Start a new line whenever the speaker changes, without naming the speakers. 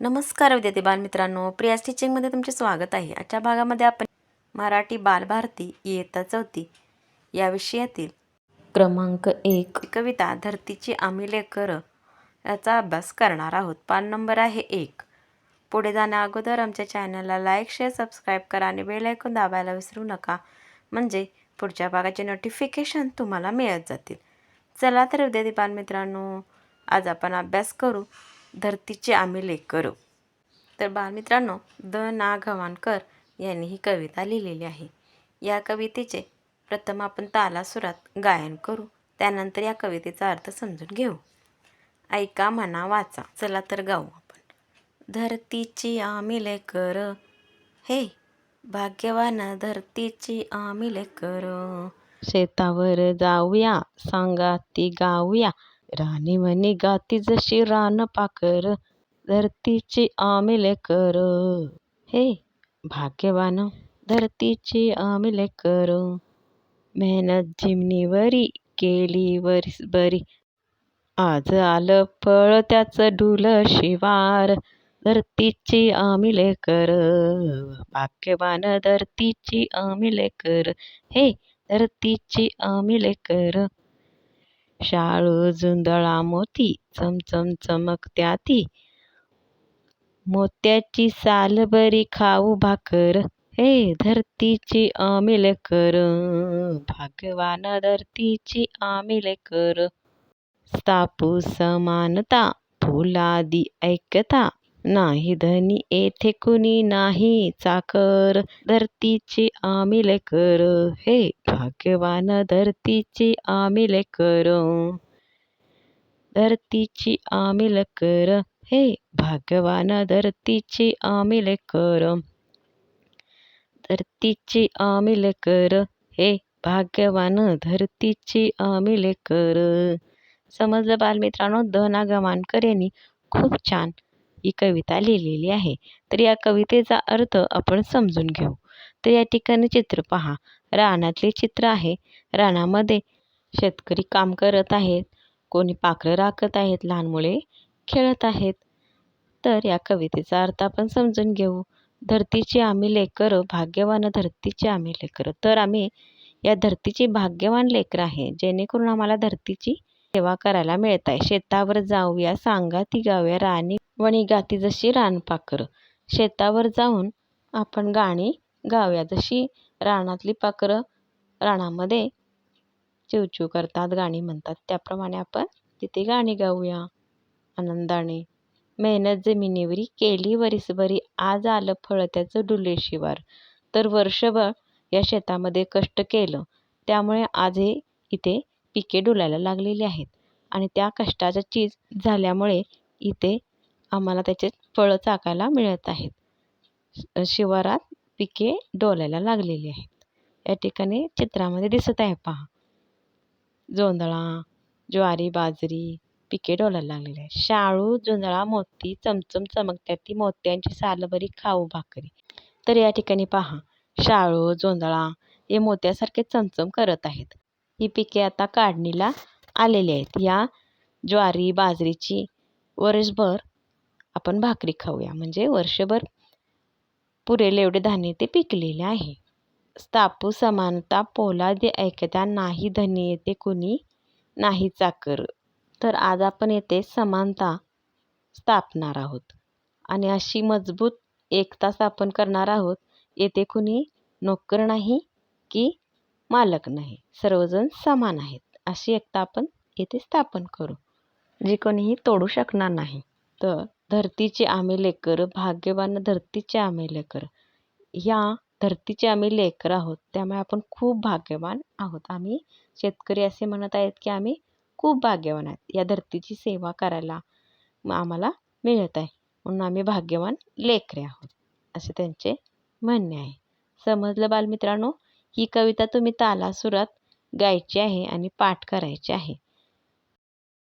नमस्कार विद्यार्थी बालमित्रांनो प्रियास टीचिंगमध्ये तुमचे स्वागत आहे. आजच्या भागामध्ये आपण मराठी बालभारती इयत्ता चौथी या विषयातील क्रमांक एक. कविता धरतीची आम्ही लेकर याचा अभ्यास करणार आहोत. पान नंबर आहे एक. पुढे जाण्या अगोदर आमच्या चॅनलला लाईक शेअर सबस्क्राईब करा आणि बेल ऐकून दाबायला विसरू नका. म्हणजे पुढच्या भागाचे नोटिफिकेशन तुम्हाला मिळत जातील. चला तर विद्यार्थी बालमित्रांनो आज आपण अभ्यास करू. धरतीचे आम्ही लेकर तर बालमित्रांनो द ना गव्हाणकर यांनी ही कविता लिहिलेली आहे. या कवितेचे प्रथम आपण तालासुरात गायन करू. त्यानंतर या कवितेचा अर्थ समजून घेऊ. ऐका म्हणा वाचा. चला तर गाऊ आपण. धरतीची आम्ही लेकर हे भाग्यवान धरतीची आम्ही लेकर. शेतावर जाऊया सांगा ती गाऊया. राणी म्हणी गाती जशी रान पाकर धरतीची आम्ही कर. हे भाग्यवान धरतीची आम्ही कर. मेहनत जिमनीवरी केली वरीस बरी. आज आलं फळ त्याचं डुल शिवार. धरतीची आम्ही लेकर भाग्यवान धरतीची आम्ही लेकर हे धरतीची आम्ही लेकर शाळू जुंधळा मोती चमचम चमकत्या ती मोत्याची साल बरी खाऊ भाकर हे धरतीची आमिल कर. भगवान धरतीची आमिल कर. स्थापू समानता फुलादी ऐकता. नाही धनी येथे कुणी नाही. चाकर धरतीची आम्ही लेकर हे भाग्यवान धरतीची आम्ही लेकर धरतीची आम्ही लेकर हे भाग्यवान धरतीची आम्ही लेकर धरतीची आम्ही लेकर हे भाग्यवान धरतीची आम्ही लेकर समजलं बालमित्रांनो? द ना यांनी खूप छान ही कविता लिहिलेली आहे. तर या कवितेचा अर्थ आपण समजून घेऊ. तर या ठिकाणी चित्र पहा. रानातले चित्र आहे. रानामध्ये शेतकरी काम करत आहेत. कोणी पाखरं राखत आहेत. लहान मुले खेळत आहेत. तर या कवितेचा अर्थ आपण समजून घेऊ. धरतीची आम्ही लेकरं भाग्यवान धरतीची आम्ही लेकरं. तर आम्ही या धरतीची भाग्यवान लेकरं आहे. जेणेकरून आम्हाला धरतीची सेवा करायला मिळत आहे. शेतावर जाऊया सांगा ती गाव्या राणी वणी गाती जशी रानपाखरं शेतावर जाऊन आपण गाणी गाऊया. जशी रानातली पाखरं रानामध्ये चिवचिव करतात गाणी म्हणतात. त्याप्रमाणे आपण तिथे गाणी गाऊया. आनंदाने. मेहनत जमिनीवरी केली वरीसभरी आज आलं फळ त्याचं डुले शिवार. तर वर्षभर या शेतामध्ये कष्ट केलं. त्यामुळे आज हे इथे पिके डुलायला लागलेली आहेत. आणि त्या कष्टाचं चीज झाल्यामुळे इथे आम्हाला त्याचे फळं चाकायला मिळत आहेत. शिवारात पिके डोलायला लागलेली आहेत. या ठिकाणी चित्रामध्ये दिसत आहे पहा. जोंधळा ज्वारी बाजरी पिके डोलायला लागलेली आहे शाळू जोंधळा मोती चमचम चमकत्या ती मोत्यांची सालभरी खाऊ भाकरी. तर या ठिकाणी पहा. शाळू जोंधळा हे मोत्यासारखे चमचम करत आहेत. ही पिके आता काढणीला आलेली आहेत. या ज्वारी बाजरीची वर्षभर आपण भाकरी खाऊया. म्हणजे वर्षभर पुरेल एवढे धान्य ते पिकलेले आहे. स्थापू समानता पोलादी ऐकता नाही धनी येते कुणी? नाही चाकर. तर आज आपण येथे समानता स्थापणार आहोत. आणि अशी मजबूत एकता स्थापन करणार आहोत. येथे कुणी नोकर नाही की मालक नाही. सर्वजण समान आहेत. अशी एकता आपण येथे स्थापन करू. जी कोणीही तोडू शकणार नाही. तर धरतीचे आम्ही लेकर भाग्यवान धरतीचे आम्ही लेकर. या धरतीचे आम्ही लेकर आहोत त्यामुळे आपण खूप भाग्यवान आहोत. आम्ही शेतकरी असे म्हणत आहेत की आम्ही खूप भाग्यवान आहेत. या धरतीची सेवा करायला आम्हाला मिळत आहे. म्हणून आम्ही भाग्यवान लेकरे आहोत असे त्यांचे म्हणणे आहे. समजलं बालमित्रांनो? ही कविता तुम्ही तालासुरात गायची आहे आणि पाठ करायची आहे.